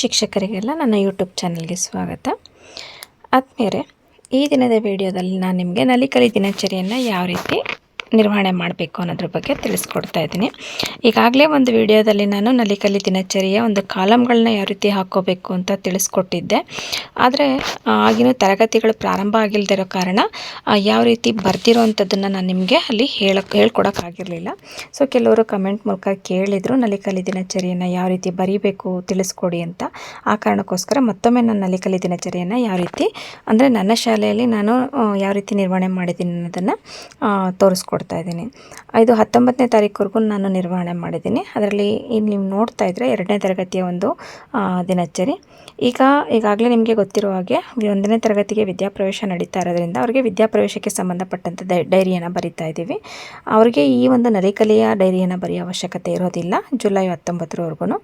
ಶಿಕ್ಷಕರಿಗೆಲ್ಲ ನನ್ನ ಯೂಟ್ಯೂಬ್ ಚಾನಲ್ಗೆ ಸ್ವಾಗತ. ಆತ್ಮೀಯರೇ ಈ ದಿನದ ವಿಡಿಯೋದಲ್ಲಿ ನಾನು ನಿಮಗೆ ನಲಿಕಲಿ ದಿನಚರಿಯನ್ನು ಯಾವ ರೀತಿ ನಿರ್ವಹಣೆ ಮಾಡಬೇಕು ಅನ್ನೋದ್ರ ಬಗ್ಗೆ ತಿಳಿಸ್ಕೊಡ್ತಾ ಇದ್ದೀನಿ. ಈಗಾಗಲೇ ಒಂದು ವಿಡಿಯೋದಲ್ಲಿ ನಾನು ನಲಿಕಲಿ ದಿನಚರಿಯ ಒಂದು ಕಾಲಮ್ಗಳನ್ನ ಯಾವ ರೀತಿ ಹಾಕ್ಕೋಬೇಕು ಅಂತ ತಿಳಿಸ್ಕೊಟ್ಟಿದ್ದೆ. ಆದರೆ ಆಗಿನ ತರಗತಿಗಳು ಪ್ರಾರಂಭ ಆಗಿಲ್ಲದಿರೋ ಕಾರಣ ಯಾವ ರೀತಿ ಬರ್ದಿರೋ ಅಂಥದ್ದನ್ನು ನಾನು ನಿಮಗೆ ಅಲ್ಲಿ ಹೇಳಕ್ಕೆ ಹೇಳ್ಕೊಡೋಕ್ಕಾಗಿರಲಿಲ್ಲ. ಸೊ, ಕೆಲವರು ಕಮೆಂಟ್ ಮೂಲಕ ಕೇಳಿದರು ನಲಿಕಲಿ ದಿನಚರಿಯನ್ನು ಯಾವ ರೀತಿ ಬರೀಬೇಕು ತಿಳಿಸ್ಕೊಡಿ ಅಂತ. ಆ ಕಾರಣಕ್ಕೋಸ್ಕರ ಮತ್ತೊಮ್ಮೆ ನಾನು ನಲಿಕಲಿ ದಿನಚರಿಯನ್ನು ಯಾವ ರೀತಿ, ಅಂದರೆ ನನ್ನ ಶಾಲೆಯಲ್ಲಿ ನಾನು ಯಾವ ರೀತಿ ನಿರ್ವಹಣೆ ಮಾಡಿದ್ದೀನಿ ಅನ್ನೋದನ್ನು ತೋರಿಸ್ಕೊಡ್ತಾ ಇದ್ದೀನಿ. ಇದು ಹತ್ತೊಂಬತ್ತನೇ ತಾರೀಕುವರೆಗೂ ನಾನು ನಿರ್ವಹಣೆ ಮಾಡಿದ್ದೀನಿ. ಅದರಲ್ಲಿ ಇಲ್ಲಿ ನೀವು ನೋಡ್ತಾ ಇದ್ದರೆ ಎರಡನೇ ತರಗತಿಯ ಒಂದು ದಿನಚರಿ. ಈಗ, ಈಗಾಗಲೇ ನಿಮಗೆ ಗೊತ್ತಿರೋ ಹಾಗೆ ಒಂದನೇ ತರಗತಿಗೆ ವಿದ್ಯಾಪ್ರವೇಶ ನಡೀತಾ ಇರೋದ್ರಿಂದ ಅವರಿಗೆ ವಿದ್ಯಾಪ್ರವೇಶಕ್ಕೆ ಸಂಬಂಧಪಟ್ಟಂಥ ಡೈರಿಯನ್ನು ಬರಿತಾ ಇದ್ದೀವಿ. ಅವರಿಗೆ ಈ ಒಂದು ನರಿಕಲೆಯ ಡೈರಿಯನ್ನು ಬರೆಯೋ ಅವಶ್ಯಕತೆ ಇರೋದಿಲ್ಲ, ಜುಲೈ ಹತ್ತೊಂಬತ್ತರವರೆಗೂ.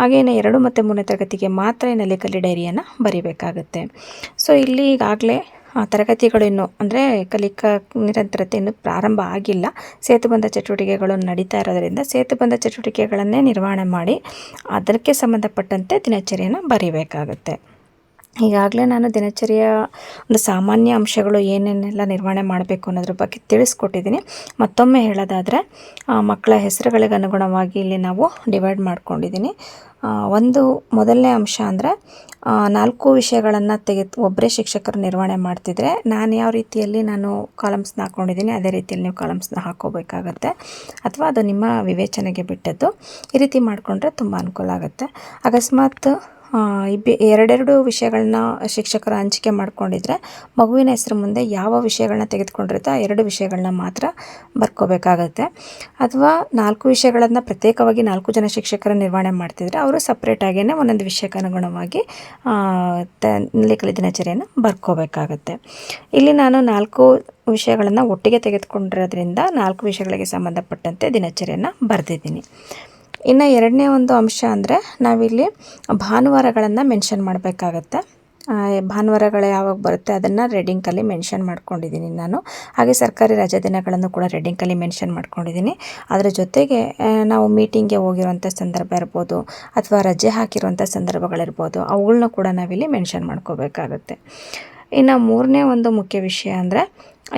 ಹಾಗೆಯೇ ಎರಡು ಮತ್ತು ಮೂರನೇ ತರಗತಿಗೆ ಮಾತ್ರ ನಲಿಕಲಿ ಡೈರಿಯನ್ನು ಬರಿಬೇಕಾಗುತ್ತೆ. ಸೊ ಇಲ್ಲಿ ಈಗಾಗಲೇ ಆ, ತರಗತಿಗಳು ಇನ್ನು ಅಂದರೆ ಕಲಿಕಾ ನಿರಂತರತೆ ಇನ್ನು ಪ್ರಾರಂಭ ಆಗಿಲ್ಲ. ಸೇತುಬಂಧ ಚಟುವಟಿಕೆಗಳು ನಡೀತಾ ಇರೋದರಿಂದ ಸೇತುಬಂಧ ಚಟುವಟಿಕೆಗಳನ್ನೇ ನಿರ್ವಹಣೆ ಮಾಡಿ ಅದಕ್ಕೆ ಸಂಬಂಧಪಟ್ಟಂತೆ ದಿನಚರಿಯನ್ನು ಬರಿಬೇಕಾಗುತ್ತೆ. ಈಗಾಗಲೇ ನಾನು ದಿನಚರಿಯ ಒಂದು ಸಾಮಾನ್ಯ ಅಂಶಗಳು ಏನೇನೆಲ್ಲ ನಿರ್ವಹಣೆ ಮಾಡಬೇಕು ಅನ್ನೋದ್ರ ಬಗ್ಗೆ ತಿಳಿಸ್ಕೊಟ್ಟಿದ್ದೀನಿ. ಮತ್ತೊಮ್ಮೆ ಹೇಳೋದಾದರೆ ಮಕ್ಕಳ ಹೆಸರುಗಳಿಗೆ ಅನುಗುಣವಾಗಿ ಇಲ್ಲಿ ನಾವು ಡಿವೈಡ್ ಮಾಡ್ಕೊಂಡಿದ್ದೀನಿ. ಒಂದು ಮೊದಲನೇ ಅಂಶ ಅಂದರೆ ನಾಲ್ಕು ವಿಷಯಗಳನ್ನು ತೆಗೆದು ಒಬ್ಬರೇ ಶಿಕ್ಷಕರು ನಿರ್ವಹಣೆ ಮಾಡ್ತಿದ್ರೆ ನಾನು ಯಾವ ರೀತಿಯಲ್ಲಿ ನಾನು ಕಾಲಮ್ಸ್ನ ಹಾಕ್ಕೊಂಡಿದ್ದೀನಿ ಅದೇ ರೀತಿಯಲ್ಲಿ ನೀವು ಕಾಲಮ್ಸ್ನ ಹಾಕ್ಕೋಬೇಕಾಗತ್ತೆ ಅಥವಾ ಅದು ನಿಮ್ಮ ವಿವೇಚನೆಗೆ ಬಿಟ್ಟದ್ದು. ಈ ರೀತಿ ಮಾಡಿಕೊಂಡ್ರೆ ತುಂಬ ಅನುಕೂಲ ಆಗುತ್ತೆ. ಅಕಸ್ಮಾತ್ ಎರಡೆರಡು ವಿಷಯಗಳನ್ನ ಶಿಕ್ಷಕರು ಹಂಚಿಕೆ ಮಾಡಿಕೊಂಡಿದ್ರೆ ಮಗುವಿನ ಹೆಸರು ಮುಂದೆ ಯಾವ ವಿಷಯಗಳನ್ನ ತೆಗೆದುಕೊಂಡಿರುತ್ತೋ ಆ ಎರಡು ವಿಷಯಗಳನ್ನ ಮಾತ್ರ ಬರ್ಕೋಬೇಕಾಗತ್ತೆ. ಅಥವಾ ನಾಲ್ಕು ವಿಷಯಗಳನ್ನು ಪ್ರತ್ಯೇಕವಾಗಿ ನಾಲ್ಕು ಜನ ಶಿಕ್ಷಕರು ನಿರ್ವಹಣೆ ಮಾಡ್ತಿದ್ರೆ ಅವರು ಸಪ್ರೇಟಾಗಿಯೇ ಒಂದೊಂದು ವಿಷಯಕ್ಕೆ ಅನುಗುಣವಾಗಿ ಲೇಖನ ದಿನಚರಿಯನ್ನು ಬರ್ಕೋಬೇಕಾಗತ್ತೆ. ಇಲ್ಲಿ ನಾನು ನಾಲ್ಕು ವಿಷಯಗಳನ್ನು ಒಟ್ಟಿಗೆ ತೆಗೆದುಕೊಂಡಿರೋದ್ರಿಂದ ನಾಲ್ಕು ವಿಷಯಗಳಿಗೆ ಸಂಬಂಧಪಟ್ಟಂತೆ ದಿನಚರಿಯನ್ನು ಬರೆದಿದ್ದೀನಿ. ಇನ್ನು ಎರಡನೇ ಒಂದು ಅಂಶ ಅಂದರೆ ನಾವಿಲ್ಲಿ ಭಾನುವಾರಗಳನ್ನು ಮೆನ್ಷನ್ ಮಾಡಬೇಕಾಗತ್ತೆ. ಭಾನುವಾರಗಳು ಯಾವಾಗ ಬರುತ್ತೆ ಅದನ್ನು ರೆಡಿಂಗಲ್ಲಿ ಮೆನ್ಷನ್ ಮಾಡ್ಕೊಂಡಿದ್ದೀನಿ ನಾನು. ಹಾಗೆ ಸರ್ಕಾರಿ ರಜೆ ದಿನಗಳನ್ನು ಕೂಡ ರೆಡಿಂಗಲ್ಲಿ ಮೆನ್ಷನ್ ಮಾಡ್ಕೊಂಡಿದ್ದೀನಿ. ಅದರ ಜೊತೆಗೆ ನಾವು ಮೀಟಿಂಗ್ಗೆ ಹೋಗಿರುವಂಥ ಸಂದರ್ಭ ಇರ್ಬೋದು ಅಥವಾ ರಜೆ ಹಾಕಿರುವಂಥ ಸಂದರ್ಭಗಳಿರ್ಬೋದು ಅವುಗಳನ್ನ ಕೂಡ ನಾವಿಲ್ಲಿ ಮೆನ್ಷನ್ ಮಾಡ್ಕೋಬೇಕಾಗತ್ತೆ. ಇನ್ನು ಮೂರನೇ ಒಂದು ಮುಖ್ಯ ವಿಷಯ ಅಂದರೆ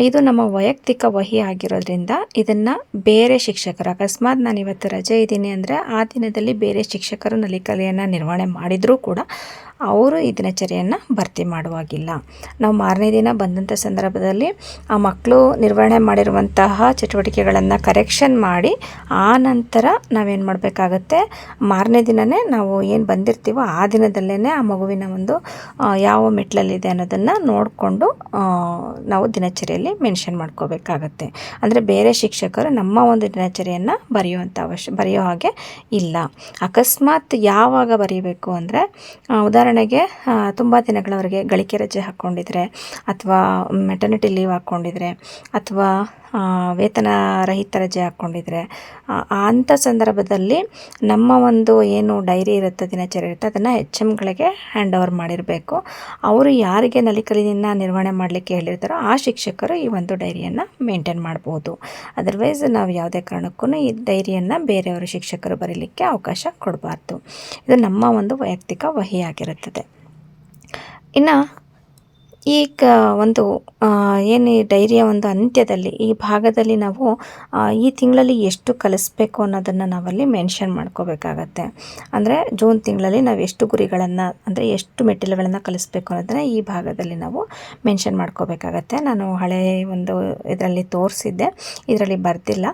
ಇದು ನಮ್ಮ ವೈಯಕ್ತಿಕ ವಹಿ ಆಗಿರೋದ್ರಿಂದ ಇದನ್ನು ಬೇರೆ ಶಿಕ್ಷಕರು, ಅಕಸ್ಮಾತ್ ನಾನು ಇವತ್ತು ರಜೆ ಇದ್ದೀನಿ ಅಂದರೆ ಆ ದಿನದಲ್ಲಿ ಬೇರೆ ಶಿಕ್ಷಕರು ನಲಿಕಲೆಯನ್ನು ನಿರ್ವಹಣೆ ಮಾಡಿದರೂ ಕೂಡ ಅವರು ಈ ದಿನಚರಿಯನ್ನು ಭರ್ತಿ ಮಾಡುವಾಗಿಲ್ಲ. ನಾವು ಮಾರನೇ ದಿನ ಬಂದಂಥ ಸಂದರ್ಭದಲ್ಲಿ ಆ ಮಕ್ಕಳು ನಿರ್ವಹಣೆ ಮಾಡಿರುವಂತಹ ಚಟುವಟಿಕೆಗಳನ್ನು ಕರೆಕ್ಷನ್ ಮಾಡಿ ಆ ನಂತರ ನಾವೇನು ಮಾಡಬೇಕಾಗತ್ತೆ? ಮಾರನೇ ದಿನವೇ ನಾವು ಏನು ಬಂದಿರ್ತೀವೋ ಆ ದಿನದಲ್ಲೇ ಆ ಮಗುವಿನ ಒಂದು ಯಾವ ಮೆಟ್ಲಲ್ಲಿದೆ ಅನ್ನೋದನ್ನು ನೋಡಿಕೊಂಡು ನಾವು ದಿನಚರಿಯಲ್ಲಿ ಮೆನ್ಷನ್ ಮಾಡ್ಕೋಬೇಕಾಗತ್ತೆ. ಅಂದರೆ ಬೇರೆ ಶಿಕ್ಷಕರು ನಮ್ಮ ಒಂದು ದಿನಚರಿಯನ್ನು ಬರೆಯುವಂಥ ಅವಶ್ಯ, ಬರೆಯೋ ಹಾಗೆ ಇಲ್ಲ. ಅಕಸ್ಮಾತ್ ಯಾವಾಗ ಬರೀಬೇಕು ಅಂದರೆ ಉದಾಹರಣೆಗೆ ತುಂಬ ದಿನಗಳವರೆಗೆ ಗಳಿಕೆ ರಜೆ ಹಾಕ್ಕೊಂಡಿದ್ರೆ ಅಥವಾ ಮೆಟರ್ನಿಟಿ ಲೀವ್ ಹಾಕ್ಕೊಂಡಿದ್ರೆ ಅಥವಾ ವೇತನ ರಹಿತ ರಜೆ ಹಾಕ್ಕೊಂಡಿದ್ರೆ ಅಂಥ ಸಂದರ್ಭದಲ್ಲಿ ನಮ್ಮ ಒಂದು ಏನು ಡೈರಿ ಇರುತ್ತೆ, ದಿನಚರಿ ಇರುತ್ತೆ, ಅದನ್ನು ಎಚ್ ಎಮ್ಗಳಿಗೆ ಹ್ಯಾಂಡ್ ಓವರ್ ಮಾಡಿರಬೇಕು. ಅವರು ಯಾರಿಗೆ ನಲಿಕಲಿನ ನಿರ್ವಹಣೆ ಮಾಡಲಿಕ್ಕೆ ಹೇಳಿರ್ತಾರೋ ಆ ಶಿಕ್ಷಕರು ಈ ಒಂದು ಡೈರಿಯನ್ನು ಮೇಂಟೈನ್ ಮಾಡ್ಬೋದು. ಅದರ್ವೈಸ್ ನಾವು ಯಾವುದೇ ಕಾರಣಕ್ಕೂ ಈ ಡೈರಿಯನ್ನು ಬೇರೆಯವರು ಶಿಕ್ಷಕರು ಬರೀಲಿಕ್ಕೆ ಅವಕಾಶ ಕೊಡಬಾರ್ದು. ಇದು ನಮ್ಮ ಒಂದು ವೈಯಕ್ತಿಕ ವಹಿಯಾಗಿರುತ್ತದೆ ಇನ್ನು ಈಗ ಒಂದು ಏನು ಡೈರಿಯ ಒಂದು ಅಂತ್ಯದಲ್ಲಿ, ಈ ಭಾಗದಲ್ಲಿ ನಾವು ಈ ತಿಂಗಳಲ್ಲಿ ಎಷ್ಟು ಕಲಿಸ್ಬೇಕು ಅನ್ನೋದನ್ನು ನಾವಲ್ಲಿ ಮೆನ್ಷನ್ ಮಾಡ್ಕೋಬೇಕಾಗತ್ತೆ. ಅಂದರೆ ಜೂನ್ ತಿಂಗಳಲ್ಲಿ ನಾವು ಎಷ್ಟು ಗುರಿಗಳನ್ನು, ಅಂದರೆ ಎಷ್ಟು ಮೆಟ್ಟಿಲುಗಳನ್ನು ಕಲಿಸ್ಬೇಕು ಅನ್ನೋದನ್ನು ಈ ಭಾಗದಲ್ಲಿ ನಾವು ಮೆನ್ಷನ್ ಮಾಡ್ಕೋಬೇಕಾಗತ್ತೆ. ನಾನು ಹಳೆ ಒಂದು ಇದರಲ್ಲಿ ತೋರಿಸಿದ್ದೆ, ಇದರಲ್ಲಿ ಬರ್ತಿಲ್ಲ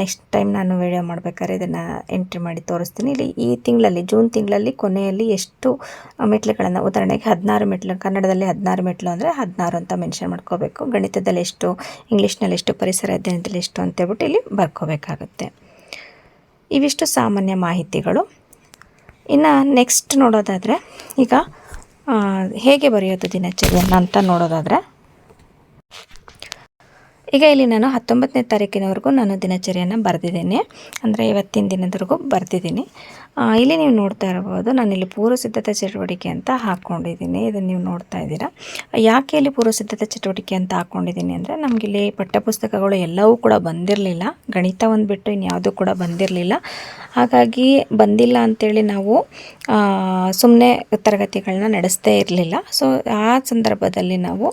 ನೆಕ್ಸ್ಟ್ ಟೈಮ್ ನಾನು ವಿಡಿಯೋ ಮಾಡಬೇಕಾದ್ರೆ ಇದನ್ನು ಎಂಟ್ರಿ ಮಾಡಿ ತೋರಿಸ್ತೀನಿ. ಇಲ್ಲಿ ಈ ತಿಂಗಳಲ್ಲಿ, ಜೂನ್ ತಿಂಗಳಲ್ಲಿ ಕೊನೆಯಲ್ಲಿ ಎಷ್ಟು ಮೆಟ್ಲುಗಳನ್ನು ಉದಾಹರಣೆಗೆ ಹದಿನಾರು ಮೆಟ್ಲು ಕನ್ನಡದಲ್ಲಿ ಹದಿನಾರು ಮೆಟ್ಲು ಅಂದರೆ ಹದಿನಾರು ಅಂತ ಮೆನ್ಷನ್ ಮಾಡ್ಕೋಬೇಕು. ಗಣಿತದಲ್ಲಿ ಎಷ್ಟು ಇಂಗ್ಲೀಷ್ನಲ್ಲಿ ಎಷ್ಟು, ಪರಿಸರ ಅಧ್ಯಯನದಲ್ಲಿ ಎಷ್ಟು ಅಂತೇಳ್ಬಿಟ್ಟು ಇಲ್ಲಿ ಬರ್ಕೋಬೇಕಾಗುತ್ತೆ. ಇವಿಷ್ಟು ಸಾಮಾನ್ಯ ಮಾಹಿತಿಗಳು. ಇನ್ನು ನೆಕ್ಸ್ಟ್ ನೋಡೋದಾದರೆ, ಈಗ ಹೇಗೆ ಬರೆಯೋದು ದಿನಚರಿಯನ್ನು ಅಂತ ನೋಡೋದಾದರೆ, ಈಗ ಇಲ್ಲಿ ನಾನು ಹತ್ತೊಂಬತ್ತನೇ ತಾರೀಕಿನವರೆಗೂ ನಾನು ದಿನಚರಿಯನ್ನು ಬರೆದಿದ್ದೀನಿ. ಅಂದರೆ ಇವತ್ತಿನ ದಿನದವರೆಗೂ ಬರೆದಿದ್ದೀನಿ. ಇಲ್ಲಿ ನೀವು ನೋಡ್ತಾ ಇರ್ಬೋದು ನಾನಿಲ್ಲಿ ಪೂರ್ವ ಸಿದ್ಧತೆ ಚಟುವಟಿಕೆ ಅಂತ ಹಾಕ್ಕೊಂಡಿದ್ದೀನಿ ಇದನ್ನು ನೀವು ನೋಡ್ತಾ ಇದ್ದೀರಾ. ಯಾಕೆ ಇಲ್ಲಿ ಪೂರ್ವ ಸಿದ್ಧತೆ ಚಟುವಟಿಕೆ ಅಂತ ಹಾಕ್ಕೊಂಡಿದ್ದೀನಿ ಅಂದರೆ, ನಮಗಿಲ್ಲಿ ಪಠ್ಯಪುಸ್ತಕಗಳು ಎಲ್ಲವೂ ಕೂಡ ಬಂದಿರಲಿಲ್ಲ. ಗಣಿತ ಒಂದು ಬಿಟ್ಟು ಇನ್ಯಾವುದೂ ಕೂಡ ಬಂದಿರಲಿಲ್ಲ. ಹಾಗಾಗಿ ಬಂದಿಲ್ಲ ಅಂಥೇಳಿ ನಾವು ಸುಮ್ಮನೆ ತರಗತಿಗಳನ್ನ ನಡೆಸ್ತೇ ಇರಲಿಲ್ಲ. ಸೊ ಆ ಸಂದರ್ಭದಲ್ಲಿ ನಾವು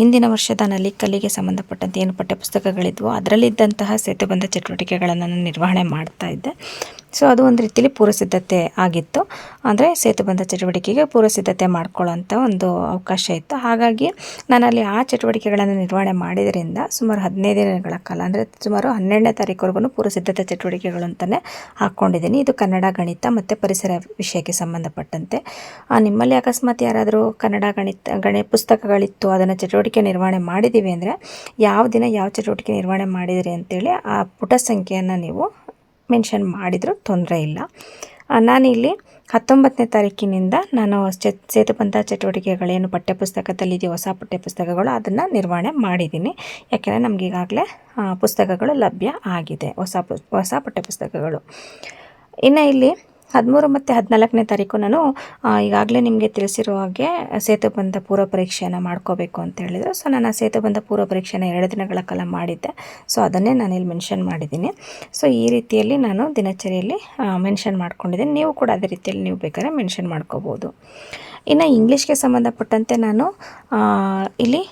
ಹಿಂದಿನ ವರ್ಷದ ನಲ್ಲಿ ಕಲಿಗೆ ಸಂಬಂಧಪಟ್ಟಂತೆ ಏನು ಪಠ್ಯಪುಸ್ತಕಗಳಿದ್ವೋ, ಅದರಲ್ಲಿದ್ದಂತಹ ಸೇತುಬಂಧ ಚಟುವಟಿಕೆಗಳನ್ನು ನಾನು ನಿರ್ವಹಣೆ ಮಾಡ್ತಾ ಇದ್ದೆ. ಸೊ ಅದು ಒಂದು ರೀತಿಯಲ್ಲಿ ಪೂರ್ವಸಿದ್ಧತೆ ಆಗಿತ್ತು. ಅಂದರೆ ಸೇತುಬಂಧ ಚಟುವಟಿಕೆಗೆ ಪೂರ್ವಸಿದ್ಧತೆ ಮಾಡ್ಕೊಳ್ಳೋಂಥ ಒಂದು ಅವಕಾಶ ಇತ್ತು. ಹಾಗಾಗಿ ನಾನಲ್ಲಿ ಆ ಚಟುವಟಿಕೆಗಳನ್ನು ನಿರ್ವಹಣೆ ಮಾಡಿದ್ರಿಂದ ಸುಮಾರು ಹದಿನೈದು ದಿನಗಳ ಕಾಲ, ಅಂದರೆ ಸುಮಾರು ಹನ್ನೆರಡನೇ ತಾರೀಕುವರೆಗೂ ಪೂರ್ವಸಿದ್ಧತೆ ಚಟುವಟಿಕೆಗಳು ಅಂತಲೇ ಹಾಕ್ಕೊಂಡಿದ್ದೀನಿ. ಇದು ಕನ್ನಡ ಗಣಿತ ಮತ್ತು ಪರಿಸರ ವಿಷಯಕ್ಕೆ ಸಂಬಂಧಪಟ್ಟಂತೆ. ನಿಮ್ಮಲ್ಲಿ ಅಕಸ್ಮಾತ್ ಯಾರಾದರೂ ಕನ್ನಡ ಗಣಿತ, ಗಣಿ ಪುಸ್ತಕಗಳಿತ್ತು, ಅದನ್ನು ಚಟುವಟಿಕೆ ನಿರ್ವಹಣೆ ಮಾಡಿದ್ದೀವಿ ಅಂದರೆ ಯಾವ ದಿನ ಯಾವ ಚಟುವಟಿಕೆ ನಿರ್ವಹಣೆ ಮಾಡಿದಿರಿ ಅಂತೇಳಿ ಆ ಪುಟ ಸಂಖ್ಯೆಯನ್ನು ನೀವು ಮೆನ್ಷನ್ ಮಾಡಿದರೂ ತೊಂದರೆ ಇಲ್ಲ. ನಾನಿಲ್ಲಿ ಹತ್ತೊಂಬತ್ತನೇ ತಾರೀಕಿನಿಂದ ನಾನು ಚೆ, ಸೇತುಬಂಧ ಚಟುವಟಿಕೆಗಳೇನು ಪಠ್ಯಪುಸ್ತಕದಲ್ಲಿದೆಯೋ ಹೊಸ ಪಠ್ಯಪುಸ್ತಕಗಳು ಅದನ್ನು ನಿರ್ವಹಣೆ ಮಾಡಿದ್ದೀನಿ. ಯಾಕೆಂದರೆ ನಮ್ಗೆ ಈಗಾಗಲೇ ಪುಸ್ತಕಗಳು ಲಭ್ಯ ಆಗಿದೆ, ಹೊಸ ಪು, ಹೊಸ ಪಠ್ಯಪುಸ್ತಕಗಳು. ಇನ್ನು ಇಲ್ಲಿ ಹದಿಮೂರು ಮತ್ತು ಹದಿನಾಲ್ಕನೇ ತಾರೀಕು ನಾನು ಈಗಾಗಲೇ ನಿಮಗೆ ತಿಳಿಸಿರೋ ಹಾಗೆ ಸೇತುಬಂಧ ಪೂರ್ವ ಪರೀಕ್ಷೆಯನ್ನು ಮಾಡ್ಕೋಬೇಕು ಅಂತ ಹೇಳಿದರು. ಸೊ ನಾನು ಆ ಸೇತುಬಂಧ ಪೂರ್ವ ಪರೀಕ್ಷೆನ ಎರಡು ದಿನಗಳ ಕಾಲ ಮಾಡಿದ್ದೆ. ಸೊ ಅದನ್ನೇ ನಾನು ಇಲ್ಲಿ ಮೆನ್ಷನ್ ಮಾಡಿದ್ದೀನಿ. ಸೊ ಈ ರೀತಿಯಲ್ಲಿ ನಾನು ದಿನಚರಿಯಲ್ಲಿ ಮೆನ್ಷನ್ ಮಾಡ್ಕೊಂಡಿದ್ದೀನಿ. ನೀವು ಕೂಡ ಅದೇ ರೀತಿಯಲ್ಲಿ ನೀವು ಬೇಕಾದ್ರೆ ಮೆನ್ಷನ್ ಮಾಡ್ಕೋಬೋದು. ಇನ್ನು ಇಂಗ್ಲೀಷ್ಗೆ ಸಂಬಂಧಪಟ್ಟಂತೆ ನಾನು ಇಲ್ಲಿ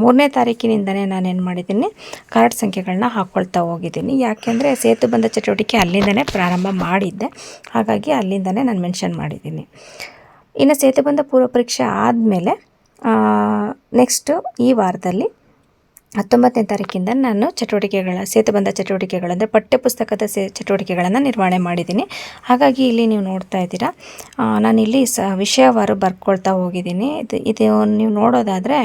ಮೂರನೇ ತಾರೀಕಿನಿಂದನೇ ನಾನೇನು ಮಾಡಿದ್ದೀನಿ? ಕಾರ್ಡ್ ಸಂಖ್ಯೆಗಳನ್ನ ಹಾಕ್ಕೊಳ್ತಾ ಹೋಗಿದ್ದೀನಿ. ಯಾಕೆಂದರೆ ಸೇತುಬಂಧ ಚಟುವಟಿಕೆ ಅಲ್ಲಿಂದನೇ ಪ್ರಾರಂಭ ಮಾಡಿದ್ದೆ. ಹಾಗಾಗಿ ಅಲ್ಲಿಂದನೇ ನಾನು ಮೆನ್ಷನ್ ಮಾಡಿದ್ದೀನಿ. ಇನ್ನು ಸೇತುಬಂಧ ಪೂರ್ವ ಪರೀಕ್ಷೆ ಆದಮೇಲೆ ನೆಕ್ಸ್ಟು ಈ ವಾರದಲ್ಲಿ ಹತ್ತೊಂಬತ್ತನೇ ತಾರೀಕಿಂದ ನಾನು ಚಟುವಟಿಕೆಗಳ ಸೇತುಬಂಧ ಚಟುವಟಿಕೆಗಳು ಅಂದರೆ ಪಠ್ಯಪುಸ್ತಕದ ಸೇ, ಚಟುವಟಿಕೆಗಳನ್ನು ನಿರ್ವಹಣೆ ಮಾಡಿದ್ದೀನಿ. ಹಾಗಾಗಿ ಇಲ್ಲಿ ನೀವು ನೋಡ್ತಾ ಇದ್ದೀರಾ ನಾನಿಲ್ಲಿ ಸ, ವಿಷಯವಾರು ಬರ್ಕೊಳ್ತಾ ಹೋಗಿದ್ದೀನಿ. ಇದು ಇದು ನೀವು ನೋಡೋದಾದರೆ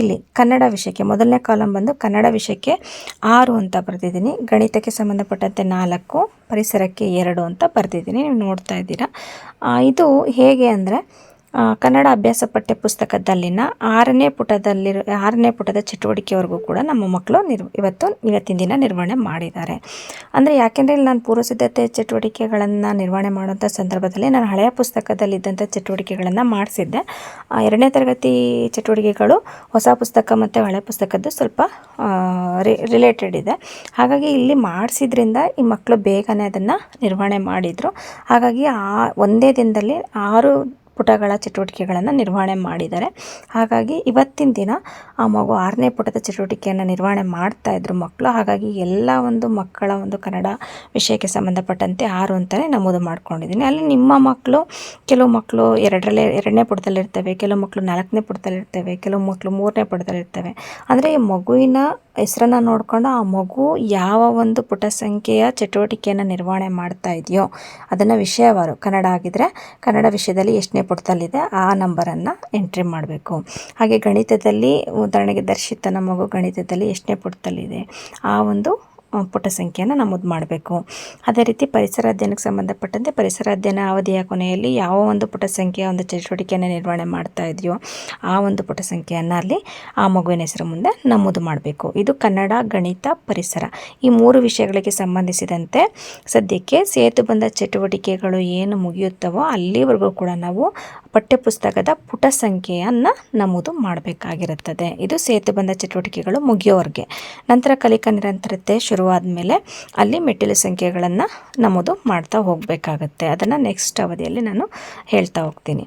ಇಲ್ಲಿ ಕನ್ನಡ ವಿಷಯಕ್ಕೆ, ಮೊದಲನೇ ಕಾಲಮ್ ಬಂದು ಕನ್ನಡ ವಿಷಯಕ್ಕೆ ಆರು ಅಂತ ಬರೆದಿದ್ದೀನಿ. ಗಣಿತಕ್ಕೆ ಸಂಬಂಧಪಟ್ಟಂತೆ ನಾಲ್ಕು, ಪರಿಸರಕ್ಕೆ ಎರಡು ಅಂತ ಬರೆದಿದ್ದೀನಿ. ನೀವು ನೋಡ್ತಾ ಇದ್ದೀರಾ. ಇದು ಹೇಗೆ ಅಂದರೆ ಕನ್ನಡ ಅಭ್ಯಾಸ ಪಠ್ಯ ಪುಸ್ತಕದಲ್ಲಿನ ಆರನೇ ಪುಟದಲ್ಲಿರೋ ಆರನೇ ಪುಟದ ಚಟುವಟಿಕೆವರೆಗೂ ಕೂಡ ನಮ್ಮ ಮಕ್ಕಳು ನಿರ್ ಇವತ್ತು ಇವತ್ತಿನ ದಿನ ನಿರ್ವಹಣೆ ಮಾಡಿದ್ದಾರೆ. ಅಂದರೆ ಯಾಕೆಂದರೆ ಇಲ್ಲಿ ನಾನು ಪೂರ್ವಸಿದ್ಧತೆ ಚಟುವಟಿಕೆಗಳನ್ನು ನಿರ್ವಹಣೆ ಮಾಡುವಂಥ ಸಂದರ್ಭದಲ್ಲಿ ನಾನು ಹಳೆಯ ಪುಸ್ತಕದಲ್ಲಿದ್ದಂಥ ಚಟುವಟಿಕೆಗಳನ್ನು ಮಾಡಿಸಿದ್ದೆ. ಎರಡನೇ ತರಗತಿ ಚಟುವಟಿಕೆಗಳು ಹೊಸ ಪುಸ್ತಕ ಮತ್ತು ಹಳೆ ಪುಸ್ತಕದ್ದು ಸ್ವಲ್ಪ ರಿಲೇಟೆಡ್ ಇದೆ. ಹಾಗಾಗಿ ಇಲ್ಲಿ ಮಾಡಿಸಿದ್ರಿಂದ ಈ ಮಕ್ಕಳು ಬೇಗನೆ ಅದನ್ನು ನಿರ್ವಹಣೆ ಮಾಡಿದರು. ಹಾಗಾಗಿ ಆ ಒಂದೇ ದಿನದಲ್ಲಿ ಆರು ಪುಟಗಳ ಚಟುವಟಿಕೆಗಳನ್ನು ನಿರ್ವಹಣೆ ಮಾಡಿದ್ದಾರೆ. ಹಾಗಾಗಿ ಇವತ್ತಿನ ದಿನ ಆ ಮಗು ಆರನೇ ಪುಟದ ಚಟುವಟಿಕೆಯನ್ನು ನಿರ್ವಹಣೆ ಮಾಡ್ತಾ ಇದ್ರು ಮಕ್ಕಳು ಹಾಗಾಗಿ ಎಲ್ಲ ಒಂದು ಮಕ್ಕಳ ಒಂದು ಕನ್ನಡ ವಿಷಯಕ್ಕೆ ಸಂಬಂಧಪಟ್ಟಂತೆ ಆರು ಅಂತಲೇ ನಮೂದು ಮಾಡ್ಕೊಂಡಿದ್ದೀನಿ. ಅಲ್ಲಿ ನಿಮ್ಮ ಮಕ್ಕಳು ಕೆಲವು ಮಕ್ಕಳು ಎರಡರಲ್ಲೇ, ಎರಡನೇ ಪುಟದಲ್ಲಿರ್ತವೆ, ಕೆಲವು ಮಕ್ಕಳು ನಾಲ್ಕನೇ ಪುಟದಲ್ಲಿರ್ತವೆ, ಕೆಲವು ಮಕ್ಕಳು ಮೂರನೇ ಪುಟದಲ್ಲಿರ್ತವೆ. ಅಂದರೆ ಈ ಮಗುವಿನ ಹೆಸರನ್ನು ನೋಡಿಕೊಂಡು ಆ ಮಗು ಯಾವ ಒಂದು ಪುಟ ಸಂಖ್ಯೆಯ ಚಟುವಟಿಕೆಯನ್ನು ನಿರ್ವಹಣೆ ಮಾಡ್ತಾ ಇದೆಯೋ, ಅದನ್ನು ವಿಷಯವಾರು ಕನ್ನಡ ಆಗಿದ್ದರೆ ಕನ್ನಡ ವಿಷಯದಲ್ಲಿ ಎಷ್ಟನೇ ಪುಟದಲ್ಲಿದೆ, ಆ ನಂಬರನ್ನು ಎಂಟ್ರಿ ಮಾಡಬೇಕು. ಹಾಗೆ ಗಣಿತದಲ್ಲಿ, ಉದಾಹರಣೆಗೆ ದರ್ಶಿತನ ಮಗು ಗಣಿತದಲ್ಲಿ ಎಷ್ಟನೇ ಪುಟದಲ್ಲಿದೆ, ಆ ಒಂದು ಪುಟ ಸಂಖ್ಯೆಯನ್ನು ನಮೂದು ಮಾಡಬೇಕು. ಅದೇ ರೀತಿ ಪರಿಸರ ಅಧ್ಯಯನಕ್ಕೆ ಸಂಬಂಧಪಟ್ಟಂತೆ ಪರಿಸರ ಅಧ್ಯಯನ ಅವಧಿಯ ಕೊನೆಯಲ್ಲಿ ಯಾವ ಒಂದು ಪುಟ ಸಂಖ್ಯೆಯ ಒಂದು ಚಟುವಟಿಕೆಯನ್ನು ನಿರ್ವಹಣೆ ಮಾಡ್ತಾ ಇದೆಯೋ ಆ ಒಂದು ಪುಟ ಸಂಖ್ಯೆಯನ್ನು ಅಲ್ಲಿ ಆ ಮಗುವಿನ ಹೆಸರು ಮುಂದೆ ನಮೂದು ಮಾಡಬೇಕು. ಇದು ಕನ್ನಡ, ಗಣಿತ, ಪರಿಸರ ಈ ಮೂರು ವಿಷಯಗಳಿಗೆ ಸಂಬಂಧಿಸಿದಂತೆ ಸದ್ಯಕ್ಕೆ ಸೇತು ಬಂದ ಚಟುವಟಿಕೆಗಳು ಏನು ಮುಗಿಯುತ್ತವೋ ಅಲ್ಲಿವರೆಗೂ ಕೂಡ ನಾವು ಪಠ್ಯಪುಸ್ತಕದ ಪುಟ ಸಂಖ್ಯೆಯನ್ನು ನಮೂದು ಮಾಡಬೇಕಾಗಿರುತ್ತದೆ. ಇದು ಸೇತುಬಂಧ ಚಟುವಟಿಕೆಗಳು ಮುಗಿಯೋರಿಗೆ ನಂತರ ಕಲಿಕಾ ನಿರಂತರತೆ ಶುರುವಾದ ಮೇಲೆ ಅಲ್ಲಿ ಮೆಟ್ಟಿಲು ಸಂಖ್ಯೆಗಳನ್ನು ನಮೂದು ಮಾಡ್ತಾ ಹೋಗಬೇಕಾಗತ್ತೆ. ಅದನ್ನು ನೆಕ್ಸ್ಟ್ ಅವಧಿಯಲ್ಲಿ ನಾನು ಹೇಳ್ತಾ ಹೋಗ್ತೀನಿ.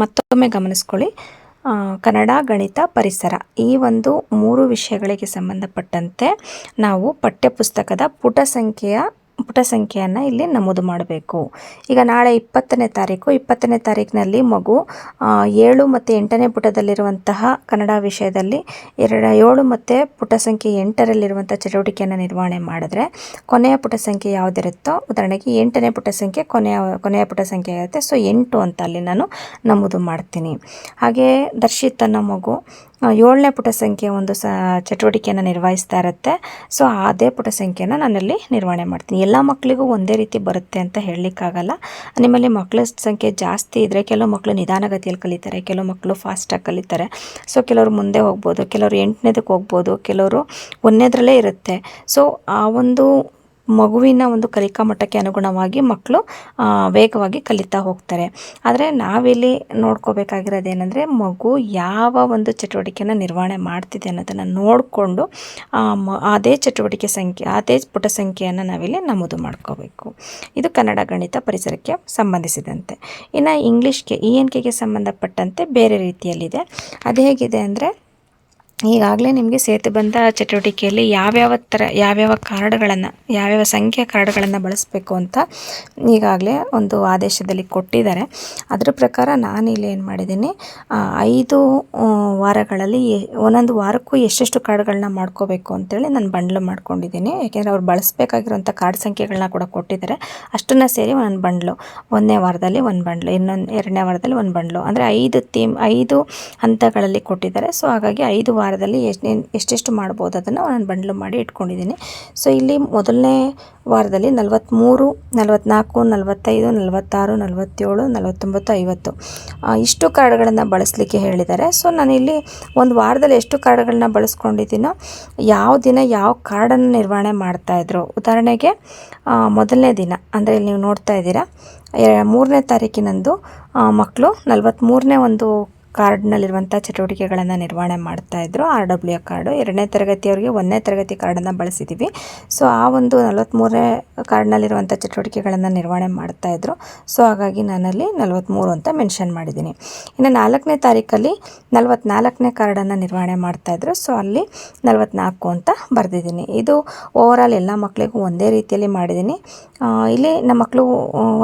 ಮತ್ತೊಮ್ಮೆ ಗಮನಿಸ್ಕೊಳ್ಳಿ. ಕನ್ನಡ ಗಣಿತ ಪರಿಸರ. ಈ ಒಂದು ಮೂರು ವಿಷಯಗಳಿಗೆ ಸಂಬಂಧಪಟ್ಟಂತೆ ನಾವು ಪಠ್ಯಪುಸ್ತಕದ ಪುಟ ಸಂಖ್ಯೆಯ ಪುಟ ಸಂಖ್ಯೆಯನ್ನು ಇಲ್ಲಿ ನಮೂದು ಮಾಡಬೇಕು. ಈಗ ನಾಳೆ ಇಪ್ಪತ್ತನೇ ತಾರೀಕು, ಇಪ್ಪತ್ತನೇ ತಾರೀಕಿನಲ್ಲಿ ಮಗು ಏಳು ಮತ್ತು ಎಂಟನೇ ಪುಟದಲ್ಲಿರುವಂತಹ ಕನ್ನಡ ವಿಷಯದಲ್ಲಿ ಎರಡು, ಏಳು ಮತ್ತು ಪುಟ ಸಂಖ್ಯೆ ಎಂಟರಲ್ಲಿರುವಂಥ ಚಟುವಟಿಕೆಯನ್ನು ನಿರ್ವಹಣೆ ಮಾಡಿದ್ರೆ ಕೊನೆಯ ಪುಟ ಸಂಖ್ಯೆ ಯಾವುದಿರುತ್ತೋ, ಉದಾಹರಣೆಗೆ ಎಂಟನೇ ಪುಟ ಸಂಖ್ಯೆ ಕೊನೆಯ ಕೊನೆಯ ಪುಟ ಸಂಖ್ಯೆ ಇರುತ್ತೆ ಸೊ, ಎಂಟು ಅಂತ ಅಲ್ಲಿ ನಾನು ನಮೂದು ಮಾಡ್ತೀನಿ. ಹಾಗೆ ದರ್ಶಿತ್ ಮಗು ಏಳನೇ ಪುಟ ಸಂಖ್ಯೆ ಒಂದು ಸ, ಚಟುವಟಿಕೆಯನ್ನು ನಿರ್ವಹಿಸ್ತಾ ಇರುತ್ತೆ. ಸೊ ಅದೇ ಪುಟ ಸಂಖ್ಯೆನ ನಾನಲ್ಲಿ ನಿರ್ವಹಣೆ ಮಾಡ್ತೀನಿ. ಎಲ್ಲ ಮಕ್ಕಳಿಗೂ ಒಂದೇ ರೀತಿ ಬರುತ್ತೆ ಅಂತ ಹೇಳಲಿಕ್ಕಾಗಲ್ಲ. ನಿಮ್ಮಲ್ಲಿ ಮಕ್ಕಳ ಸಂಖ್ಯೆ ಜಾಸ್ತಿ ಇದ್ದರೆ ಕೆಲವು ಮಕ್ಕಳು ನಿಧಾನಗತಿಯಲ್ಲಿ ಕಲಿತಾರೆ, ಕೆಲವು ಮಕ್ಕಳು ಫಾಸ್ಟಾಗಿ ಕಲಿತಾರೆ. ಸೊ ಕೆಲವರು ಮುಂದೆ ಹೋಗ್ಬೋದು, ಕೆಲವರು ಎಂಟನೇದಕ್ಕೆ ಹೋಗ್ಬೋದು, ಕೆಲವರು ಒಂದನೇದ್ರಲ್ಲೇ ಇರುತ್ತೆ. ಸೊ ಆ ಒಂದು ಮಗುವಿನ ಒಂದು ಕಲಿಕಾ ಮಟ್ಟಕ್ಕೆ ಅನುಗುಣವಾಗಿ ಮಕ್ಕಳು ವೇಗವಾಗಿ ಕಲಿತಾ ಹೋಗ್ತಾರೆ. ಆದರೆ ನಾವಿಲ್ಲಿ ನೋಡ್ಕೋಬೇಕಾಗಿರೋದೇನೆಂದರೆ ಮಗು ಯಾವ ಒಂದು ಚಟುವಟಿಕೆನ ನಿರ್ವಹಣೆ ಮಾಡ್ತಿದೆ ಅನ್ನೋದನ್ನು ನೋಡಿಕೊಂಡು ಅದೇ ಚಟುವಟಿಕೆ ಸಂಖ್ಯೆ, ಅದೇ ಪುಟ ಸಂಖ್ಯೆಯನ್ನು ನಾವಿಲ್ಲಿ ನಮೂದು ಮಾಡ್ಕೋಬೇಕು. ಇದು ಕನ್ನಡ ಗಣಿತ ಪರಿಸರಕ್ಕೆ ಸಂಬಂಧಿಸಿದಂತೆ. ಇನ್ನು ಇಂಗ್ಲೀಷ್ಗೆ ಇ ಎನ್ ಕೆಗೆ ಸಂಬಂಧಪಟ್ಟಂತೆ ಬೇರೆ ರೀತಿಯಲ್ಲಿದೆ. ಅದು ಹೇಗಿದೆ ಅಂದರೆ ಈಗಾಗಲೇ ನಿಮಗೆ ಸೇತುಬಂಧ ಚಟುವಟಿಕೆಯಲ್ಲಿ ಯಾವ್ಯಾವ ಥರ ಯಾವ್ಯಾವ ಕಾರ್ಡ್ಗಳನ್ನು, ಯಾವ್ಯಾವ ಸಂಖ್ಯೆಯ ಕಾರ್ಡ್ಗಳನ್ನು ಬಳಸಬೇಕು ಅಂತ ಈಗಾಗಲೇ ಒಂದು ಆದೇಶದಲ್ಲಿ ಕೊಟ್ಟಿದ್ದಾರೆ. ಅದ್ರ ಪ್ರಕಾರ ನಾನು ಇಲ್ಲಿ ಏನು ಮಾಡಿದ್ದೀನಿ ಐದು ವಾರಗಳಲ್ಲಿ ಒಂದೊಂದು ವಾರಕ್ಕೂ ಎಷ್ಟೆಷ್ಟು ಕಾರ್ಡ್ಗಳನ್ನ ಮಾಡ್ಕೋಬೇಕು ಅಂತೇಳಿ ನಾನು ಬಂಡ್ಲು ಮಾಡ್ಕೊಂಡಿದ್ದೀನಿ. ಯಾಕೆಂದರೆ ಅವ್ರು ಬಳಸಬೇಕಾಗಿರುವಂಥ ಕಾರ್ಡ್ ಸಂಖ್ಯೆಗಳನ್ನ ಕೂಡ ಕೊಟ್ಟಿದ್ದಾರೆ. ಅಷ್ಟನ್ನು ಸೇರಿ ಒಂದೊಂದು ಬಂಡ್ಲು, ಒಂದನೇ ವಾರದಲ್ಲಿ ಒಂದು ಬಂಡ್ಲು, ಇನ್ನೊಂದು ಎರಡನೇ ವಾರದಲ್ಲಿ ಒಂದು ಬಂಡ್ಲು. ಅಂದರೆ ಐದು ಥೀಮ್, ಐದು ಹಂತಗಳಲ್ಲಿ ಕೊಟ್ಟಿದ್ದಾರೆ. ಸೊ ಹಾಗಾಗಿ ಐದು ವಾರದಲ್ಲಿ ಎಷ್ಟೇನು ಎಷ್ಟೆಷ್ಟು ಮಾಡ್ಬೋದು ಅದನ್ನು ನಾನು ಬಂಡ್ಲು ಮಾಡಿ ಇಟ್ಕೊಂಡಿದ್ದೀನಿ. ಸೊ ಇಲ್ಲಿ ಮೊದಲನೇ ವಾರದಲ್ಲಿ ನಲವತ್ತ್ಮೂರು ನಲವತ್ತ್ನಾಲ್ಕು ನಲವತ್ತೈದು, ನಲವತ್ತಾರು, ನಲವತ್ತೇಳು, ನಲವತ್ತೊಂಬತ್ತು, ಐವತ್ತು. ಇಷ್ಟು ಕಾರ್ಡ್ಗಳನ್ನು ಬಳಸಲಿಕ್ಕೆ ಹೇಳಿದ್ದಾರೆ. ಸೊ ನಾನಿಲ್ಲಿ ಒಂದು ವಾರದಲ್ಲಿ ಎಷ್ಟು ಕಾರ್ಡ್ಗಳನ್ನ ಬಳಸ್ಕೊಂಡಿದ್ದೀನೋ ಯಾವ ದಿನ ಯಾವ ಕಾರ್ಡನ್ನು ನಿರ್ವಹಣೆ ಮಾಡ್ತಾಯಿದ್ರು ಉದಾಹರಣೆಗೆ ಮೊದಲನೇ ದಿನ, ಅಂದರೆ ಇಲ್ಲಿ ನೀವು ನೋಡ್ತಾ ಇದ್ದೀರಾ ಮೂರನೇ ತಾರೀಕಿನಂದು ಮಕ್ಕಳು ನಲವತ್ತ್ಮೂರನೇ ಒಂದು ಕಾರ್ಡ್ನಲ್ಲಿರುವಂಥ ಚಟುವಟಿಕೆಗಳನ್ನು ನಿರ್ವಹಣೆ ಮಾಡ್ತಾಯಿದ್ರು ಆರ್ ಡಬ್ಲ್ಯೂ ಕಾರ್ಡು. ಎರಡನೇ ತರಗತಿಯವರಿಗೆ ಒಂದನೇ ತರಗತಿ ಕಾರ್ಡನ್ನು ಬಳಸಿದ್ದೀವಿ ಸೊ, ಆ ಒಂದು ನಲವತ್ತ್ಮೂರನೇ ಕಾರ್ಡ್ನಲ್ಲಿರುವಂಥ ಚಟುವಟಿಕೆಗಳನ್ನು ನಿರ್ವಹಣೆ ಮಾಡ್ತಾಯಿದ್ರು ಸೊ, ಹಾಗಾಗಿ ನಾನಲ್ಲಿ ನಲವತ್ತ್ಮೂರು ಅಂತ ಮೆನ್ಷನ್ ಮಾಡಿದ್ದೀನಿ. ಇನ್ನು ನಾಲ್ಕನೇ ತಾರೀಕಲ್ಲಿ ನಲವತ್ತ್ನಾಲ್ಕನೇ ಕಾರ್ಡನ್ನು ನಿರ್ವಹಣೆ ಮಾಡ್ತಾಯಿದ್ರು ಸೊ, ಅಲ್ಲಿ ನಲವತ್ತ್ನಾಲ್ಕು ಅಂತ ಬರೆದಿದ್ದೀನಿ. ಇದು ಓವರಾಲ್ ಎಲ್ಲ ಮಕ್ಕಳಿಗೂ ಒಂದೇ ರೀತಿಯಲ್ಲಿ ಮಾಡಿದ್ದೀನಿ. ಇಲ್ಲಿ ನಮ್ಮ ಮಕ್ಕಳು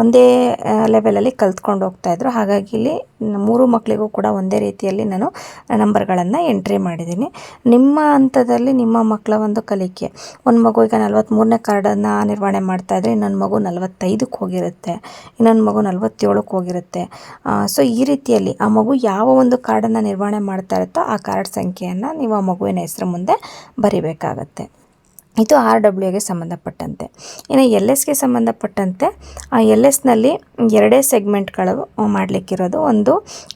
ಒಂದೇ ಲೆವೆಲಲ್ಲಿ ಕಲ್ತ್ಕೊಂಡು ಹೋಗ್ತಾಯಿದ್ರು ಹಾಗಾಗಿ ಇಲ್ಲಿ ಮೂರು ಮಕ್ಕಳಿಗೂ ಕೂಡ ಒಂದೇ ರೀತಿಯಲ್ಲಿ ನಾನು ನಂಬರ್ಗಳನ್ನು ಎಂಟ್ರಿ ಮಾಡಿದ್ದೀನಿ. ನಿಮ್ಮ ಹಂತದಲ್ಲಿ ನಿಮ್ಮ ಮಕ್ಕಳ ಒಂದು ಕಲಿಕೆ. ಒಂದು ಮಗು ಈಗ ನಲ್ವತ್ತ್ಮೂರನೇ ಕಾರ್ಡನ್ನು ನಿರ್ವಹಣೆ ಮಾಡ್ತಾಯಿದ್ರೆ ಇನ್ನೊಂದು ಮಗು ನಲವತ್ತೈದಕ್ಕೆ ಹೋಗಿರುತ್ತೆ. ಇನ್ನೊಂದು ಮಗು ನಲವತ್ತೇಳಕ್ಕೆ ಹೋಗಿರುತ್ತೆ. ಸೊ ಈ ರೀತಿಯಲ್ಲಿ ಆ ಮಗು ಯಾವ ಒಂದು ಕಾರ್ಡನ್ನು ನಿರ್ವಹಣೆ ಮಾಡ್ತಾ ಇರುತ್ತೋ ಆ ಕಾರ್ಡ್ ಸಂಖ್ಯೆಯನ್ನು ನೀವು ಆ ಮಗುವಿನ ಹೆಸರು ಮುಂದೆ ಬರಿಬೇಕಾಗತ್ತೆ. ಇದು ಆರ್ ಡಬ್ಲ್ಯೂಗೆ ಸಂಬಂಧಪಟ್ಟಂತೆ. ಇನ್ನು ಎಲ್ ಎಸ್ಗೆ ಸಂಬಂಧಪಟ್ಟಂತೆ, ಆ ಎಲ್ ಎಸ್ನಲ್ಲಿ ಎರಡೇ ಸೆಗ್ಮೆಂಟ್ಗಳು ಮಾಡಲಿಕ್ಕಿರೋದು. ಒಂದು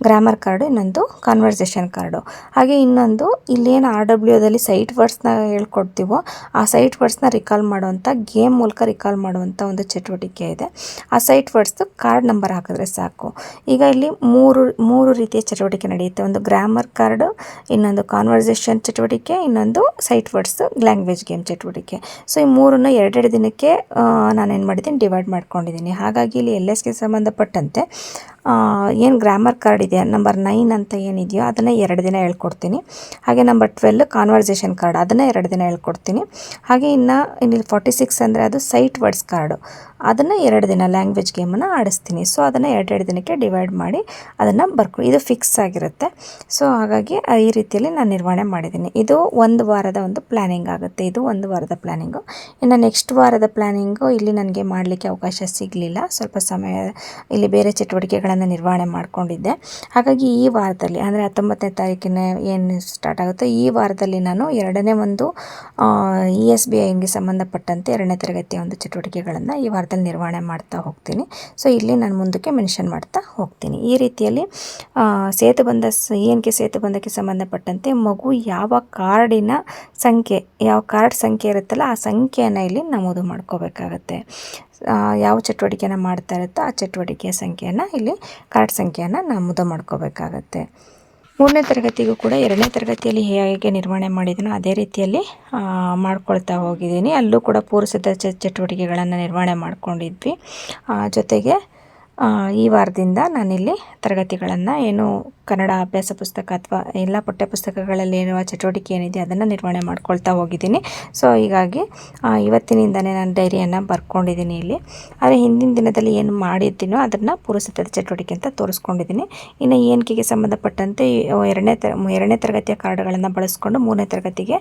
ಗ್ರಾಮರ್ ಕಾರ್ಡು ಇನ್ನೊಂದು ಕಾನ್ವರ್ಸೇಷನ್ ಕಾರ್ಡು ಹಾಗೆ ಇನ್ನೊಂದು ಇಲ್ಲೇನು ಆರ್ ಡಬ್ಲ್ಯೂದಲ್ಲಿ ಸೈಟ್ ವರ್ಡ್ಸ್ನ ಹೇಳ್ಕೊಡ್ತೀವೋ, ಆ ಸೈಟ್ ವರ್ಡ್ಸ್ನ ರಿಕಾಲ್ ಮಾಡುವಂಥ ಗೇಮ್ ಮೂಲಕ ರಿಕಾಲ್ ಮಾಡುವಂಥ ಒಂದು ಚಟುವಟಿಕೆ ಇದೆ. ಆ ಸೈಟ್ ವರ್ಡ್ಸ್ದು ಕಾರ್ಡ್ ನಂಬರ್ ಹಾಕಿದ್ರೆ ಸಾಕು. ಈಗ ಇಲ್ಲಿ ಮೂರು ಮೂರು ರೀತಿಯ ಚಟುವಟಿಕೆ ನಡೆಯುತ್ತೆ. ಒಂದು ಗ್ರಾಮರ್ ಕಾರ್ಡು ಇನ್ನೊಂದು ಕಾನ್ವರ್ಸೇಷನ್ ಚಟುವಟಿಕೆ, ಇನ್ನೊಂದು ಸೈಟ್ ವರ್ಡ್ಸ್ ಲ್ಯಾಂಗ್ವೇಜ್ ಗೇಮ್ ಚಟುವಟಿಕೆ. ಸೊ ಈ ಮೂರನ್ನು ಎರಡೆರಡು ದಿನಕ್ಕೆ ನಾನೇನು ಮಾಡಿದ್ದೀನಿ ಡಿವೈಡ್ ಮಾಡ್ಕೊಂಡಿದ್ದೀನಿ. ಹಾಗಾಗಿ ಇಲ್ಲಿ ಎಲ್ ಎಸ್ಗೆ ಸಂಬಂಧಪಟ್ಟಂತೆ ಏನು ಗ್ರಾಮರ್ ಕಾರ್ಡ್ ಇದೆ ನಂಬರ್ ನೈನ್ ಅಂತ ಏನಿದೆಯೋ ಅದನ್ನು ಎರಡು ದಿನ ಹೇಳ್ಕೊಡ್ತೀನಿ. ಹಾಗೆ ನಂಬರ್ ಟ್ವೆಲ್ ಕಾನ್ವರ್ಸೇಷನ್ ಕಾರ್ಡ್ ಅದನ್ನು ಎರಡು ದಿನ ಹೇಳ್ಕೊಡ್ತೀನಿ. ಹಾಗೆ ಇನ್ನು ಇಲ್ಲಿ ಫಾರ್ಟಿ ಸಿಕ್ಸ್ ಅಂದರೆ ಅದು ಸೈಟ್ ವರ್ಡ್ಸ್ ಕಾರ್ಡು ಅದನ್ನು ಎರಡು ದಿನ ಲ್ಯಾಂಗ್ವೇಜ್ ಗೇಮನ್ನು ಆಡಿಸ್ತೀನಿ. ಸೊ ಅದನ್ನು ಎರಡೆರಡು ದಿನಕ್ಕೆ ಡಿವೈಡ್ ಮಾಡಿ ಅದನ್ನು ಬರ್ಕೊ, ಇದು ಫಿಕ್ಸ್ ಆಗಿರುತ್ತೆ. ಸೊ ಹಾಗಾಗಿ ಈ ರೀತಿಯಲ್ಲಿ ನಾನು ನಿರ್ವಹಣೆ ಮಾಡಿದ್ದೀನಿ. ಇದು ಒಂದು ವಾರದ ಒಂದು ಪ್ಲ್ಯಾನಿಂಗ್ ಆಗುತ್ತೆ. ಇದು ಒಂದು ವಾರದ ಪ್ಲ್ಯಾನಿಂಗು ಇನ್ನು ನೆಕ್ಸ್ಟ್ ವಾರದ ಪ್ಲ್ಯಾನಿಂಗು ಇಲ್ಲಿ ನನಗೆ ಮಾಡಲಿಕ್ಕೆ ಅವಕಾಶ ಸಿಗಲಿಲ್ಲ. ಸ್ವಲ್ಪ ಸಮಯ, ಇಲ್ಲಿ ಬೇರೆ ಚಟುವಟಿಕೆಗಳನ್ನು ನಿರ್ವಹಣೆ ಮಾಡಿಕೊಂಡಿದ್ದೆ. ಹಾಗಾಗಿ ಈ ವಾರದಲ್ಲಿ, ಅಂದರೆ ಹತ್ತೊಂಬತ್ತನೇ ತಾರೀಕಿನ ಏನು ಸ್ಟಾರ್ಟ್ ಆಗುತ್ತೋ ಈ ವಾರದಲ್ಲಿ ನಾನು ಎರಡನೇ ಒಂದು ಇ ಎಸ್ ಬಿ ಐಗೆ ಸಂಬಂಧಪಟ್ಟಂತೆ ಎರಡನೇ ತರಗತಿಯ ಒಂದು ಚಟುವಟಿಕೆಗಳನ್ನು ಈ ವಾರದಲ್ಲಿ ನಿರ್ವಹಣೆ ಮಾಡ್ತಾ ಹೋಗ್ತೀನಿ. ಸೊ ಇಲ್ಲಿ ನಾನು ಮುಂದಕ್ಕೆ ಮೆನ್ಷನ್ ಮಾಡ್ತಾ ಹೋಗ್ತೀನಿ. ಈ ರೀತಿಯಲ್ಲಿ ಸೇತುಬಂಧ ಸ ಇ ಎನ್ ಕೆ ಸೇತುಬಂಧಕ್ಕೆ ಸಂಬಂಧಪಟ್ಟಂತೆ ಮಗು ಯಾವ ಕಾರ್ಡಿನ ಸಂಖ್ಯೆ, ಯಾವ ಕಾರ್ಡ್ ಸಂಖ್ಯೆ ಇರುತ್ತಲ್ಲ ಆ ಸಂಖ್ಯೆಯನ್ನು ಇಲ್ಲಿ ನಮೂದು ಮಾಡ್ಕೋಬೇಕಾಗತ್ತೆ. ಯಾವ ಚಟುವಟಿಕೆನ ಮಾಡ್ತಾ ಇರುತ್ತೋ ಆ ಚಟುವಟಿಕೆಯ ಸಂಖ್ಯೆಯನ್ನು ಇಲ್ಲಿ ಕಾರ್ಡ್ ಸಂಖ್ಯೆಯನ್ನು ನಮೂದು ಮಾಡ್ಕೋಬೇಕಾಗತ್ತೆ. ಮೂರನೇ ತರಗತಿಗೂ ಕೂಡ ಎರಡನೇ ತರಗತಿಯಲ್ಲಿ ಹೇಗೆ ನಿರ್ವಹಣೆ ಮಾಡಿದ್ದೀನೋ ಅದೇ ರೀತಿಯಲ್ಲಿ ಮಾಡ್ಕೊಳ್ತಾ ಹೋಗಿದ್ದೀನಿ. ಅಲ್ಲೂ ಕೂಡ ಪೂರ್ವಸಿದ್ಧ ಚಟುವಟಿಕೆಗಳನ್ನು ನಿರ್ವಹಣೆ ಮಾಡ್ಕೊಂಡಿದ್ವಿ. ಜೊತೆಗೆ ಈ ವಾರದಿಂದ ನಾನಿಲ್ಲಿ ತರಗತಿಗಳನ್ನು ಏನು ಕನ್ನಡ ಅಭ್ಯಾಸ ಪುಸ್ತಕ ಅಥವಾ ಎಲ್ಲ ಪಠ್ಯಪುಸ್ತಕಗಳಲ್ಲಿ ಇರುವ ಚಟುವಟಿಕೆ ಏನಿದೆ ಅದನ್ನು ನಿರ್ವಹಣೆ ಮಾಡ್ಕೊಳ್ತಾ ಹೋಗಿದ್ದೀನಿ. ಸೊ, ಹೀಗಾಗಿ ಇವತ್ತಿನಿಂದನೇ ನಾನು ಡೈರಿಯನ್ನು ಬರ್ಕೊಂಡಿದ್ದೀನಿ ಇಲ್ಲಿ. ಆದರೆ ಹಿಂದಿನ ದಿನದಲ್ಲಿ ಏನು ಮಾಡಿದ್ದೀನೋ ಅದನ್ನು ಪೂರ್ವಸಿದ್ಧದ ಚಟುವಟಿಕೆ ಅಂತ ತೋರಿಸ್ಕೊಂಡಿದ್ದೀನಿ. ಇನ್ನು ಏನ್ಕೆಗೆ ಸಂಬಂಧಪಟ್ಟಂತೆ ಎರಡನೇ ತರ ಎರಡನೇ ತರಗತಿಯ ಕಾರ್ಡ್ಗಳನ್ನು ಬಳಸ್ಕೊಂಡು ಮೂರನೇ ತರಗತಿಗೆ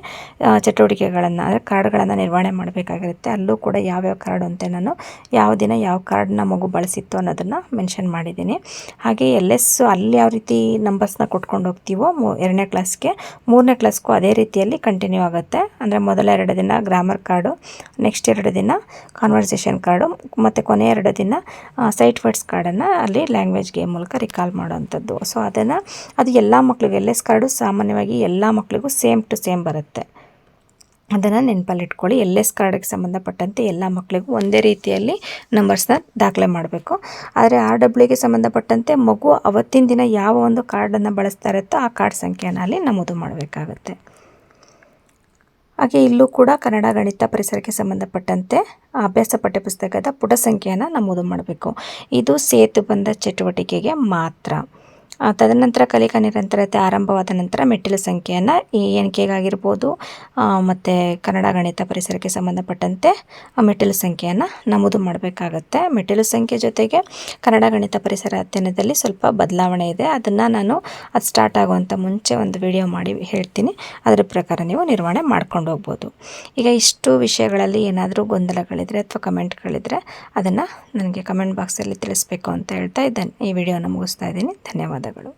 ಚಟುವಟಿಕೆಗಳನ್ನು, ಅಂದರೆ ಕಾರ್ಡ್ಗಳನ್ನು ನಿರ್ವಹಣೆ ಮಾಡಬೇಕಾಗಿರುತ್ತೆ. ಅಲ್ಲೂ ಕೂಡ ಯಾವ್ಯಾವ ಕಾರ್ಡು ಅಂತ ನಾನು, ಯಾವ ದಿನ ಯಾವ ಕಾರ್ಡ್ನ ಮಗು ಬಳಸಿತ್ತು ಅನ್ನೋದನ್ನು ಮೆನ್ಷನ್ ಮಾಡಿದ್ದೀನಿ. ಹಾಗೆ ಎಲ್ ಎಸ್ ಅಲ್ಲಿ ಯಾವ ರೀತಿ ನಂಬರ್ಸ್ನ ಕೊಟ್ಕೊಂಡು ಹೋಗ್ತೀವೋ ಮೂ, ಎರಡನೇ ಕ್ಲಾಸ್ಗೆ, ಮೂರನೇ ಕ್ಲಾಸ್ಗೂ ಅದೇ ರೀತಿಯಲ್ಲಿ ಕಂಟಿನ್ಯೂ ಆಗುತ್ತೆ. ಅಂದರೆ ಮೊದಲ ಎರಡು ದಿನ ಗ್ರಾಮರ್ ಕಾರ್ಡು, ನೆಕ್ಸ್ಟ್ ಎರಡು ದಿನ ಕಾನ್ವರ್ಸೇಷನ್ ಕಾರ್ಡು, ಮತ್ತು ಕೊನೆ ಎರಡು ದಿನ ಸೈಟ್ ವರ್ಡ್ಸ್ ಕಾರ್ಡನ್ನು ಅಲ್ಲಿ ಲ್ಯಾಂಗ್ವೇಜ್ ಗೇಮ್ ಮೂಲಕ ರಿಕಾಲ್ ಮಾಡೋವಂಥದ್ದು. ಸೊ ಅದನ್ನು, ಅದು ಎಲ್ಲ ಮಕ್ಕಳಿಗೂ ಎಲ್ ಎಸ್ ಕಾರ್ಡು ಸಾಮಾನ್ಯವಾಗಿ ಎಲ್ಲ ಮಕ್ಕಳಿಗೂ ಸೇಮ್ ಟು ಸೇಮ್ ಬರುತ್ತೆ. ಅದನ್ನು ನೆನಪಲ್ಲಿಟ್ಕೊಳ್ಳಿ. ಎಲ್ ಎಸ್ ಕಾರ್ಡಿಗೆ ಸಂಬಂಧಪಟ್ಟಂತೆ ಎಲ್ಲ ಮಕ್ಕಳಿಗೂ ಒಂದೇ ರೀತಿಯಲ್ಲಿ ನಂಬರ್ಸ್ನ ದಾಖಲೆ ಮಾಡಬೇಕು. ಆದರೆ ಆರ್ ಡಬ್ಲ್ಯೂಗೆ ಸಂಬಂಧಪಟ್ಟಂತೆ ಮಗು ಅವತ್ತಿನ ದಿನ ಯಾವ ಒಂದು ಕಾರ್ಡನ್ನು ಬಳಸ್ತಾ ಇರುತ್ತೋ ಆ ಕಾರ್ಡ್ ಸಂಖ್ಯೆಯನ್ನು ಅಲ್ಲಿ ನಮೂದು ಮಾಡಬೇಕಾಗುತ್ತೆ. ಹಾಗೆ ಇಲ್ಲೂ ಕೂಡ ಕನ್ನಡ ಗಣಿತ ಪರಿಸರಕ್ಕೆ ಸಂಬಂಧಪಟ್ಟಂತೆ ಅಭ್ಯಾಸ ಪಠ್ಯಪುಸ್ತಕದ ಪುಟ ಸಂಖ್ಯೆಯನ್ನು ನಮೂದು ಮಾಡಬೇಕು. ಇದು ಸೇತುಬಂಧ ಚಟುವಟಿಕೆಗೆ ಮಾತ್ರ. ತದನಂತರ ಕಲಿಕಾ ನಿರಂತರತೆ ಆರಂಭವಾದ ನಂತರ ಮೆಟ್ಟಿಲು ಸಂಖ್ಯೆಯನ್ನು ಈ ಎಣಿಕೆಗಾಗಿರ್ಬೋದು ಮತ್ತು ಕನ್ನಡ ಗಣಿತ ಪರಿಸರಕ್ಕೆ ಸಂಬಂಧಪಟ್ಟಂತೆ ಮೆಟ್ಟಿಲು ಸಂಖ್ಯೆಯನ್ನು ನಮೂದು ಮಾಡಬೇಕಾಗತ್ತೆ. ಮೆಟ್ಟಿಲು ಸಂಖ್ಯೆ ಜೊತೆಗೆ ಕನ್ನಡ ಗಣಿತ ಪರಿಸರ ಅಧ್ಯಯನದಲ್ಲಿ ಸ್ವಲ್ಪ ಬದಲಾವಣೆ ಇದೆ. ಅದನ್ನು ನಾನು ಅದು ಸ್ಟಾರ್ಟ್ ಆಗುವಂಥ ಮುಂಚೆ ಒಂದು ವಿಡಿಯೋ ಮಾಡಿ ಹೇಳ್ತೀನಿ. ಅದರ ಪ್ರಕಾರ ನೀವು ನಿರ್ವಹಣೆ ಮಾಡ್ಕೊಂಡು ಹೋಗ್ಬೋದು. ಈಗ ಇಷ್ಟು ವಿಷಯಗಳಲ್ಲಿ ಏನಾದರೂ ಗೊಂದಲಗಳಿದ್ರೆ ಅಥವಾ ಕಮೆಂಟ್ಗಳಿದ್ರೆ ಅದನ್ನು ನನಗೆ ಕಮೆಂಟ್ ಬಾಕ್ಸಲ್ಲಿ ತಿಳಿಸ್ಬೇಕು ಅಂತ ಹೇಳ್ತಾ ಇದ್ದೇನೆ. ಈ ವಿಡಿಯೋನ ಮುಗಿಸ್ತಾ ಇದ್ದೀನಿ. ಧನ್ಯವಾದಗಳು